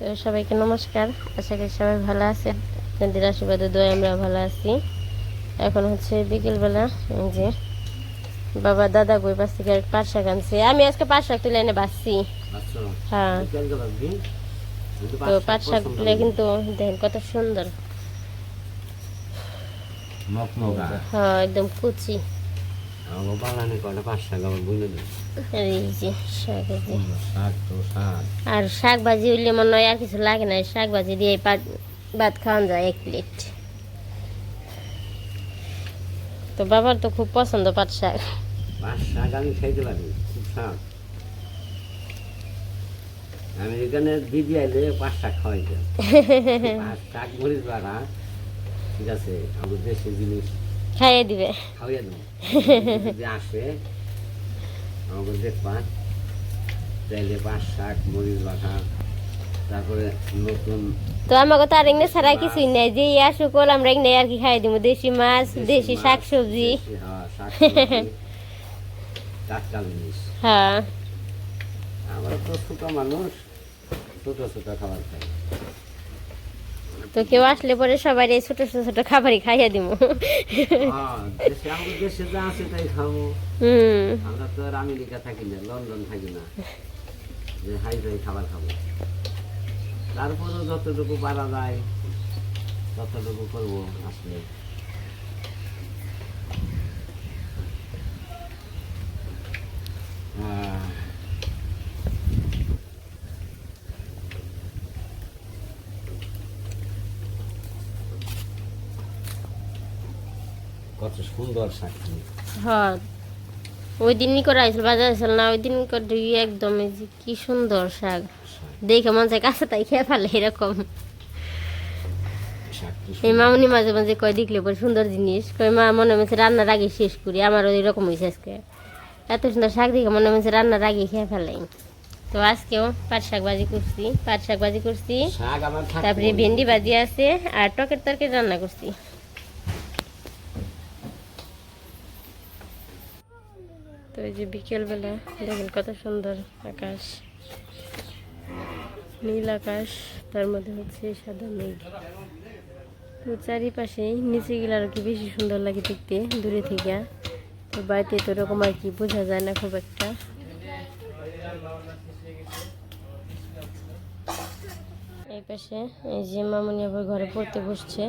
তো সবাইকে নমস্কার। আশা করি সবাই ভালো আছেন। আপনাদের আশীর্বাদে দোয়া আমরা ভালো আছি। এখন হচ্ছে বিকেলবেলা এই যে বাবা দাদা বই পাশ থেকে পাট শাক আনছে। আমি আজকে পাট শাক তুলে এনে বাঁচছি। আচ্ছা। হ্যাঁ। তো পাট শাক তুলে কিন্তু দেখেন কত সুন্দর। হ্যাঁ একদম কুচি। শাক বুঝে আর এই যে শাক ভাজি হইলে মনে হয় আর কিছু লাগে না শাক ভাজি দিয়ে ভাত খাওয়ান যায় এক প্লেট তো বাবার তো খুব পছন্দ পাট শাক। শাক আমি খাইতে পারি খুব শাক। আমি এখানে দিদি আইলে পাঁচ শাক খাওয়াইতে শাক মরিচ বাড়া ঠিক আছে আমাদের জিনিস খাইয়ে দিবে। দেবো। আসে আমাকে দেখবা চাইলে পাঁচ শাক মরিচ বাটা তারপরে নতুন তো আমাকে তো আর এগুলো ছাড়া কিছুই নাই। যে ইয়া শুকল আমরা এগুলো আর কি খাই দিব দেশি মাছ দেশি শাক সবজি টাটকা জিনিস। হ্যাঁ। আমরা তো ছোট মানুষ ছোট ছোট খাবার খাই। তো কেউ আসলে পরে সবাই এই ছোট ছোট ছোট খাবারই খাইয়ে দিব হ্যাঁ, দেশে আমাদের দেশে যা আছে তাই খাব। আমরা তো আর আমেরিকা থাকি না লন্ডন থাকি না। যে হাই ফাই খাবার খাব। তারপরেও যতটুকু পারা যায় ততটুকু করব আসলে। কত সুন্দর শাকটি হ্যাঁ। ওই দিনই করে আসল বাজার আসল না ওই দিন করে একদম কি সুন্দর শাক। দেখে মন চায় কাছে তাই খেয়ে ফেলে এরকম। এই মামনি মাঝে মাঝে কয় দেখলে পরে সুন্দর জিনিস। কয় মা মনে হচ্ছে রান্নার আগে শেষ করি আমারও এরকম হয়েছে আজকে। এত সুন্দর শাক দেখে মনে হচ্ছে রান্নার আগে খেয়ে ফেলাই। তো আজকেও পাট শাক ভাজি করছি পাট শাক ভাজি করছি। আমার। তারপরে ভেন্ডি ভাজি আছে আর টকের তরকারি রান্না করছি। এই যে বিকেলবেলা, দেখেন কত সুন্দর আকাশ। নীল আকাশ, তার মধ্যে হচ্ছে সাদা মেঘ। তো চারিপাশে নিচে গেলে আর কি বেশি সুন্দর লাগে দেখতে, দূরে থেকে। তো বাড়িতে তো এরকম আর কি বোঝা যায় না খুব একটা। এই পাশে এই যে মামনি আবার ঘরে পড়তে বসছে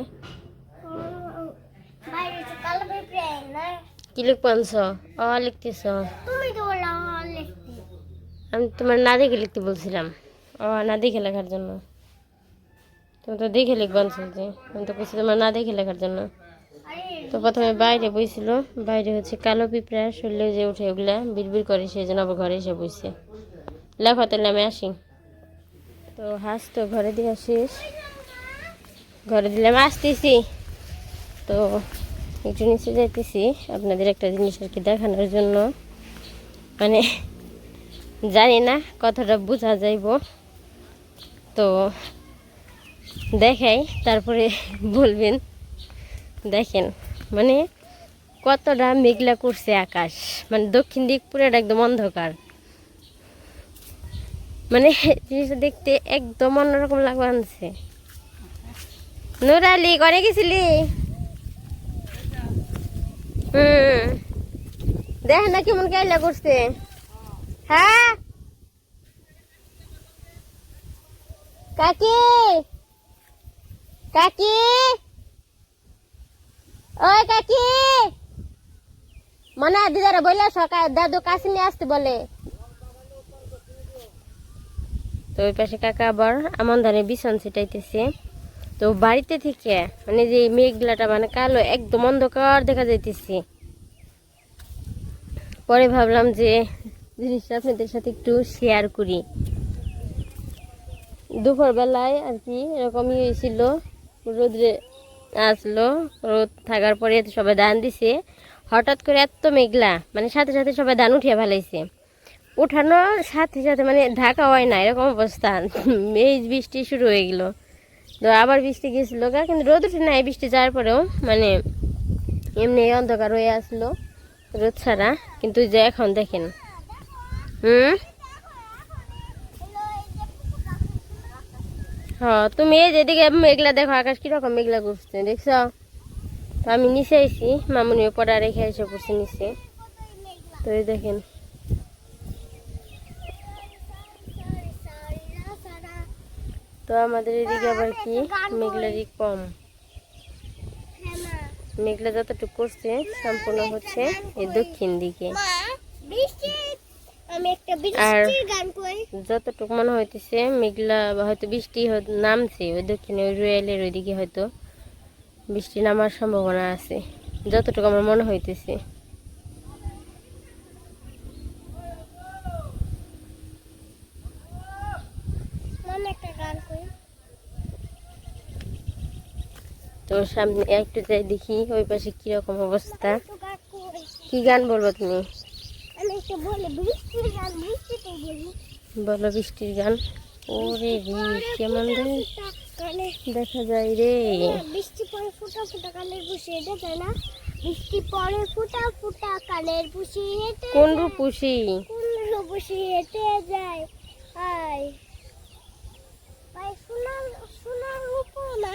বাইরে তো কালো পেঁপে না কি লিখব আনছ অ লিখতেছ আমি তোমার না দেখে লিখতে বলছিলাম। ও না দেখে লেখার জন্য। তুমি তো দেখে লিখব আনছো যে আমি তো বলছি তোমার না দেখে লেখার জন্য। তো প্রথমে বাইরে বইছিল। বাইরে হচ্ছে কালো পিঁপড়া শরীরে যে উঠে ওগুলা বিড়বিড় করে সেই জন্য আবার ঘরে এসে বইছে। লেখা তাহলে আমি আসি। তো হাস তো ঘরে দিয়ে আসিস ঘরে দিলে আমি আসতেছি। তো একটু নিচে যাইতেছি। আপনাদের একটা জিনিস আর কি দেখানোর জন্য। মানে জানি না কতটা বোঝা যাইব। তো দেখাই, তারপরে বলবেন। দেখেন মানে কতটা মেঘলা করছে আকাশ। মানে দক্ষিণ দিক পুরোটা একদম অন্ধকার। মানে জিনিসটা দেখতে একদম অন্যরকম লাগবে আনছে। নুরালি করে গেছিলি? হুম। দেখ না কেমন কাইলা করছে। হ্যাঁ? কাকি? কাকি? ওই কাকি? মনে হয় দিদারা বললে সকাল দাদু কাছে নিয়ে আসতে বলে। তো ওই পাশে কাকা আবার আমন ধানে বিছন ছিটাইতেছে। তো বাড়িতে থেকে মানে যে মেঘলাটা মানে কালো, একদম অন্ধকার দেখা যাইতেছে। পরে ভাবলাম যে জিনিসটা আপনাদের সাথে একটু শেয়ার করি। দুপুরবেলায় আর কি এরকমই হয়েছিল। রোদ্রে আসলো, রোদ থাকার পরে সবাই ধান দিছে। হঠাৎ করে এত মেঘলা মানে সাথে সাথে সবাই ধান উঠিয়ে ফেলাইছে। উঠানোর সাথে সাথে মানে ঢাকা হয় না, এরকম অবস্থা। এই বৃষ্টি শুরু হয়ে গেল। তো আবার বৃষ্টি গেছিল গা, কিন্তু রোদ উঠে নাই, বৃষ্টি যাওয়ার পরেও মানে এমনি অন্ধকার হয়ে আসলো রোদ ছাড়া, কিন্তু যে এখন দেখেন। হুম? হ্যাঁ তুমি এই যেদিকে মেঘলা দেখো, আকাশ কীরকম মেঘলা করছে দেখছ? তো আমি নিচে আইছি, মামুনিও পড়া রেখে এসে পড়ছে নিচে। তো দেখেন। তো আমাদের এদিকে আবার কি? মেঘলারই কম। মেঘলা যতটুকু করছে, সম্পূর্ণ হচ্ছে এই দক্ষিণ দিকে। আর- যতটুকু মনে হইতেছে, মেঘলা হয়তো বৃষ্টি নামছে, ওই দক্ষিণে ওই রুয়েলের ওইদিকে হয়তো বৃষ্টি নামার সম্ভাবনা আছে, যতটুকু আমার মনে হইতেছে আমি একটা গান করি তো সামনে একটু যাই দেখি ওই পাশে কীরকম অবস্থা। কি গান বলব তুমি? বলো বৃষ্টির গান। ওরে রে কেমন দেখা যায় রে। বৃষ্টি পরে ফুটা ফুটা কানের পুষি এটা তাই না। বৃষ্টি পরে ফুটা ফুটা কানের পুষি হেঁটে কোন রূপুষি কোন পুষি হেঁটে যায়? আয়। ভাই সোনার সোনার উপর না।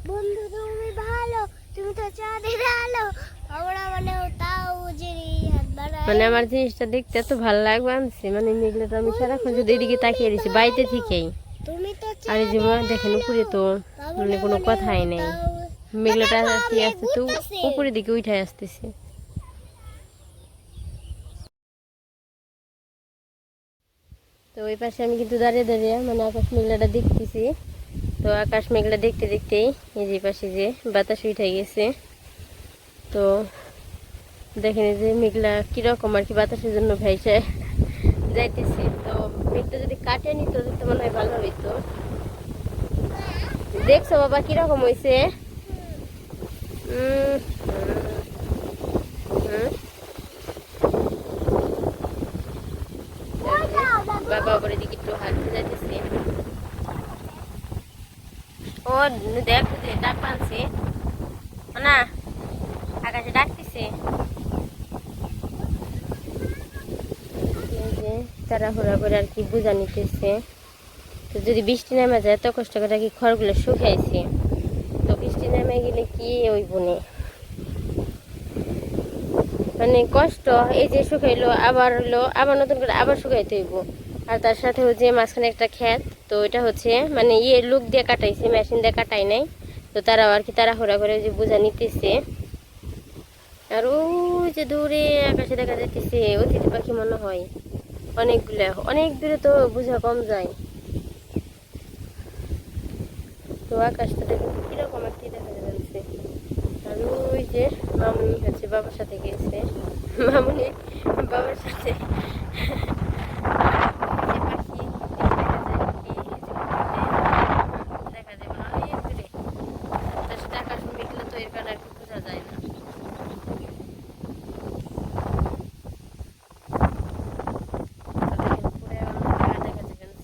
বন্ধু তুমি ভালো তুমি তো চাঁদের আলো। আমরা মানে তাও মানে আমার জিনিসটা দেখতে এত ভালো লাগবে আনছি। মানে মেঘলাটা আমি সারাক্ষণ যদি এদিকে তাকিয়ে দিছি বাড়িতে থেকেই। তো আর এই যে দেখেন উপরে তো মানে কোনো কথাই নেই। মেঘলাটা কি আসছে তো উপরের দিকে উঠে আসতেছে। তো ওই পাশে আমি কিন্তু দাঁড়িয়ে দাঁড়িয়ে মানে আকাশ মেঘলাটা দেখতেছি। তো আকাশ মেঘলা দেখতে দেখতেই এই যে পাশে যে বাতাস উঠে গেছে। তো দেখেন যে মেঘলা কীরকম আর কি বাতাসের জন্য ভাইসে যাইতেছে। তো মেঘটা যদি কাটে নিত তো মনে হয় ভালো হইতো। দেখছ বাবা কীরকম হয়েছে বাবা আবার দিকে একটু হাঁটতে যাইতেছে। ও দেখ ডাক পানছে না, আকাশে ডাকতেছে তাড়াহুড়া করে আর কি বোঝা নিতেছে। তো যদি বৃষ্টি নেমে যায়, এত কষ্ট করে কি খড়গুলো শুকাইছে। তো বৃষ্টি নেমে গেলে কি ওই বনে মানে কষ্ট, এই যে শুকাইলো, আবার হলো আবার নতুন করে আবার শুকাইতে হইব। আর তার সাথে হচ্ছে মাঝখানে একটা ক্ষেত তো এটা হচ্ছে মানে ইয়ে লুক দিয়ে কাটাইছে মেশিন দিয়ে কাটাই নাই। তো তারাও আর কি তারা তাড়াহুড়া করে যে বোঝা নিতেছে। আর ওই যে দূরে আকাশে দেখা যাইতেছে অতিথি পাখি মনে হয় অনেকগুলো, অনেক দূরে তো বোঝা কম যায়। তো আকাশটা কীরকম একটি দেখা যাচ্ছে। আর ওই যে মামুনি হচ্ছে বাবার সাথে গেছে। মামুনি বাবার সাথে যে পাখি দেখা যায় কি, এই যে দেখা যায় মানে অনেক দূরে তার সাথে আকাশ মেঘলা তো এর কারণে আর কি বোঝা যায় না তো দেখেন উপরে আমার দেখা যাবে না।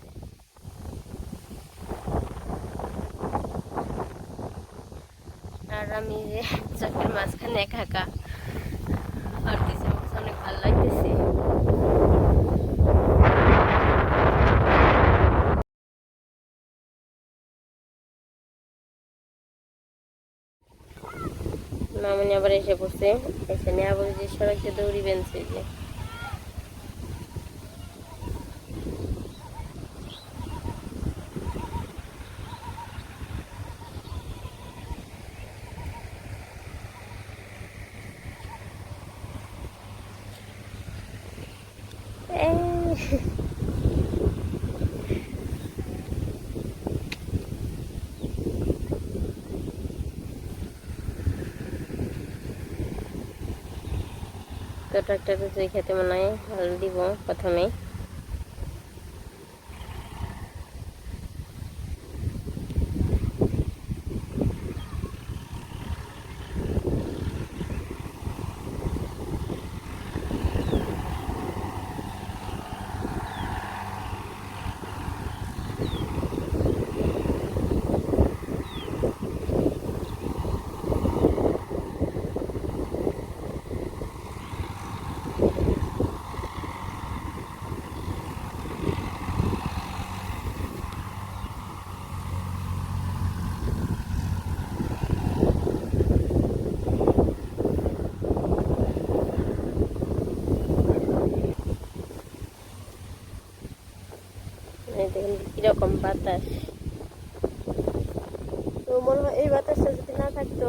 আর আমি যে চোখের মাঝখানে একা একা আর অনেক ভালো লাগতেছে। মামনি আবার এসে পড়ছে। এসে নিয়ে আবার যে সবাইকে দৌড়ি বেনছে যে এই ট্রাক্টরে যে খেতে মনে হয়। হাল দিব প্রথমে এই কীরকম বাতাস। তো মনে হয় এই বাতাসটা যদি না থাকতো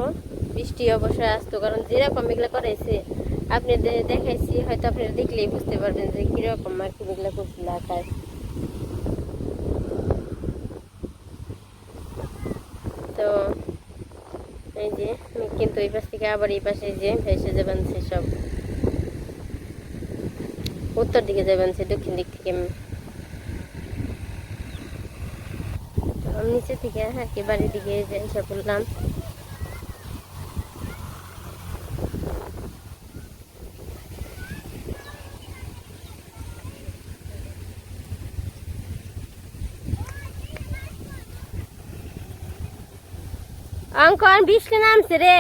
বৃষ্টি অবশ্যই আসতো কারণ যেরকম মেঘলা করেছে আপনি দেখাইছি হয়তো আপনারা দেখলেই বুঝতে পারবেন যে কীরকম আর কি মেঘলা করছিল আকাশ তো এই যে কিন্তু এই পাশ থেকে আবার এই পাশে যে ভেসে যাবেন সব। উত্তর দিকে যাবেন সে দক্ষিণ দিক থেকে তো আমি নিচে থেকে কি বাড়ির দিকে এসে বললাম অঙ্কন বৃষ্টি নামছে রে।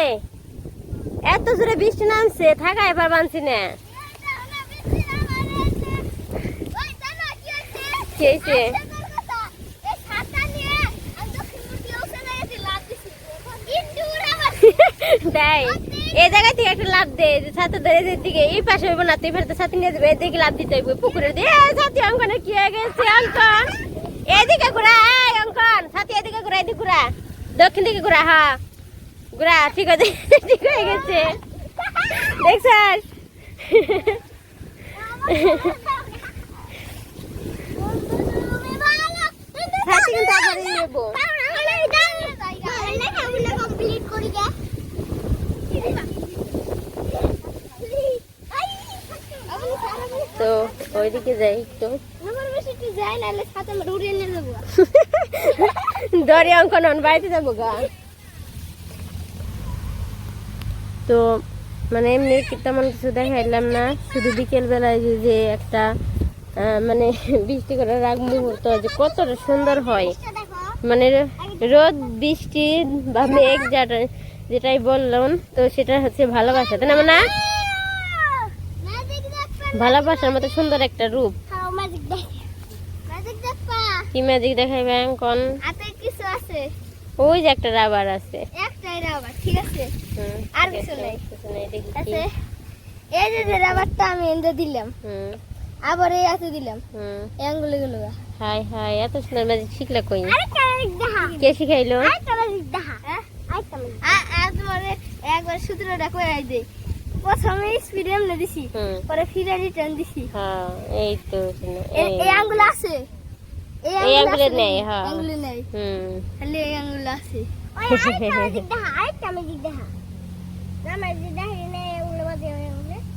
এত জোরে বৃষ্টি নামছে থাকা এবার বানছি না। কি তাই এই জায়গা থেকে একটা লাভ দে ছাত্র ধরে দিকে এই পাশে হইব না তুই ফেরত ছাত্রী নিয়ে যাবে এদিকে লাভ দিতে হইব পুকুরের দিয়ে ছাত্রী অঙ্কনের কি হয়ে গেছে অঙ্কন? এদিকে ঘুরা এই অঙ্কন ছাত্রী এদিকে ঘুরা এদিকে ঘুরা। দক্ষিণ দিকে ঘুরা হ্যাঁ ঘুরা ঠিক আছে ঠিক হয়ে গেছে। দেখছাস? ছাত্রী কিন্তু আবার নেব কমপ্লিট করি গে তো ওইদিকে যাই একটু। দরে অঙ্কন বাড়িতে যাব গা। তো মানে এমনি তেমন কিছু দেখাইলাম না, শুধু বিকেল বেলায় যে- একটা মানে বৃষ্টি করে রাগ মুহূর্ত যে কতটা সুন্দর হয়। মানে রোদ, বৃষ্টি বা মেঘ যেটা যেটাই বললাম তো সেটা হচ্ছে ভালোবাসা তাই না মানে? ম্যাজিক ভালোবাসার মতো সুন্দর একটা রূপ। কি ম্যাজিক দেখাইবে কিছু আছে ওই যে একটা রাবার আছে। একটাই রাবার ঠিক আছে আর কিছু আছে, কিছু নেই, আছে এই যে রাবারটা আমি এনে দিলাম হুম। আবার এই হাতে দিলাম। হুম। এই আঙ্গুলে গুলো হাই হাই এত সুন্দর ম্যাজিক শিখলে কই? কে শিখাইলো? আরেকটা ম্যাজিক দেখা। আরেকটা ম্যাজিক আর তোমারে একবার সূত্রটা প্রথমে স্পিড এমনে দিছি পরে ফিরে রিটার্ন দিছি। হ্যাঁ এই তো এই। আঙ্গুল আছে। এই আঙ্গুলে নেই, হ্যাঁ। আঙ্গুলে নেই। হুম। খালি এই আঙ্গুল আছে। ওই আরেকটা দেখা আরেকটা দেখা। না ম্যাজিক দেখা নে আঙ্গুল বাদে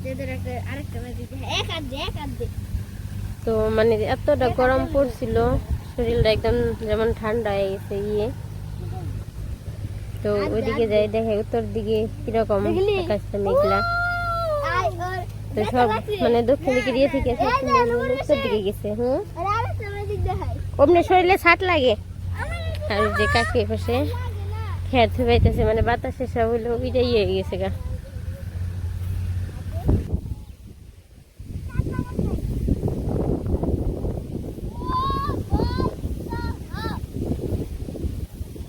যেদের একটা আরেকটা ম্যাজিক দেখা। এক হাত দে এক হাত দে। তো মানে এতটা গরম পড়ছিল শরীরটা একদম যেমন ঠান্ডা হয়ে গেছে ইয়ে। তো ওইদিকে যাই দেখে উত্তর দিকে কীরকম? আকাশটা মেঘলা। তো সব মানে দক্ষিণ দিকে দিয়ে থেকে সব উত্তর দিকে গেছে হুম? অমনি শরীরে ছাট লাগে। আর যে কাকে পাশে খেয়ার থুবাইতেছে মানে বাতাসে সব হলো ওইটাই হয়ে গেছে গা।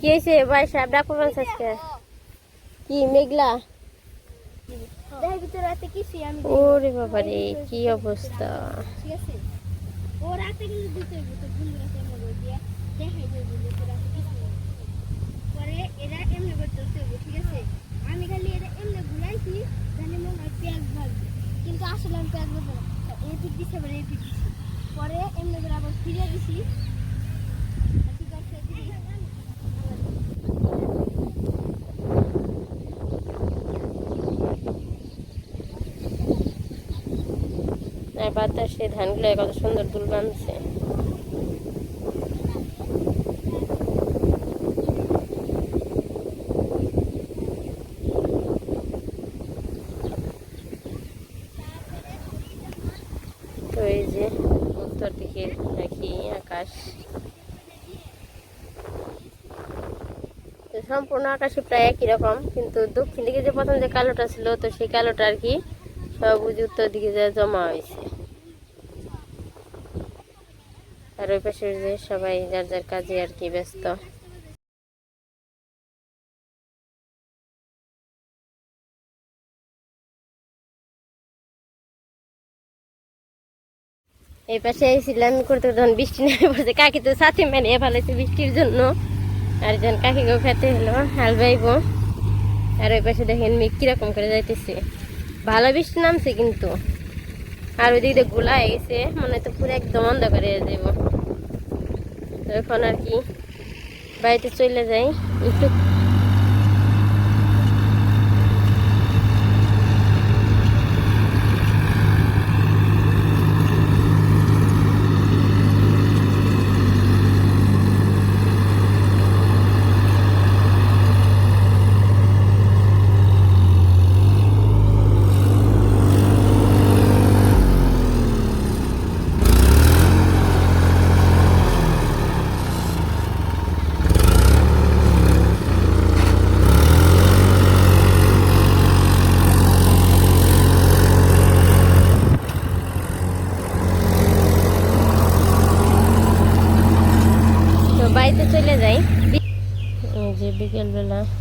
কি হয়েছে? ভাই সাহেব ডাকুন আজকে? কি মেঘলা? ওরে বাবারে কি অবস্থা? আমি খালি এটা এমনি ঘুরাইছি জানি মনে হয় পেঁয়াজ ভাজবে। কিন্তু আসলে আমি পেঁয়াজ ভাজবো না। পিক দিছে আবার এই পিক দিছি। পরে এমনি করে আবার ফিরে দিছি আর কি করছে দিদি? আর বাতাসে ধানগুলো কত সুন্দর দুল বাঁধছে তো এই যে উত্তর আকাশ। সম্পূর্ণ আকাশে প্রায় একই রকম, কিন্তু দক্ষিণ দিকে যে প্রথম যে কালোটা ছিল, তো সেই কালোটা আর কি সব উত্তর দিকে যা জমা হয়েছে আর ওই পাশে যে সবাই যার যার কাজে আর কি ব্যস্ত। এই পাশে করতে তখন বৃষ্টি নেমে পড়ছে, কাকি তো সাথে বৃষ্টির জন্য। আর যখন খেতে হলো, হাল বাইব। আর ওই পাশে দেখেন মেঘ কীরকম করে যাইতেছে। ভালো বৃষ্টি নামছে কিন্তু। আর ওইদিকে গোলা হয়ে গেছে, মনে তো পুরো একদম অন্ধকারে যাব তো এখন আর কি বাড়িতে চলে যাই। একটু তো বাড়িতে চলে যাই বি- এই যে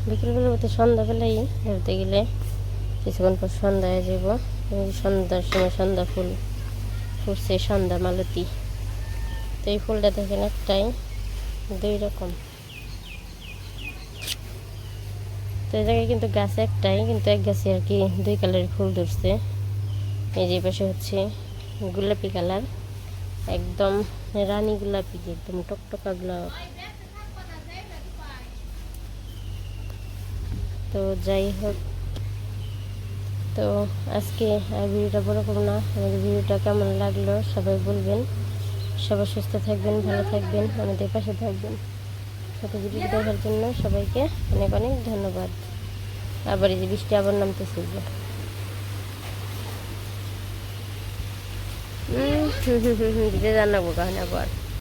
বিকেলবেলা বলতে সন্ধ্যাবেলাই ধরতে গেলে কিছুক্ষণ পর সন্ধ্যা হয়ে যাব। সন্ধ্যার সময় সন্ধ্যা ফুল ফুটছে, সন্ধ্যা মালতি। তো এই ফুলটা দেখেন একটাই, দুই রকম। তো এই জায়গায় কিন্তু গাছ একটাই, কিন্তু এক গাছে আর কি দুই কালারের ফুল ধরছে। এই যে পাশে হচ্ছে গোলাপি কালার, একদম রানী গোলাপি, একদম টকটকা গোলাপ। তো যাই হোক তো আজকে ভিডিওটা বড় করব না আমাদের ভিডিওটা কেমন লাগল সবাই বলবেন সবাই সুস্থ থাকবেন ভালো থাকবেন আমাদের পাশে থাকবেন সাথে ভিডিও দেখার জন্য সবাইকে অনেক অনেক ধন্যবাদ আবার এই যে বৃষ্টি আবার নামতেছে যে দিতে জানাব কাহন আবার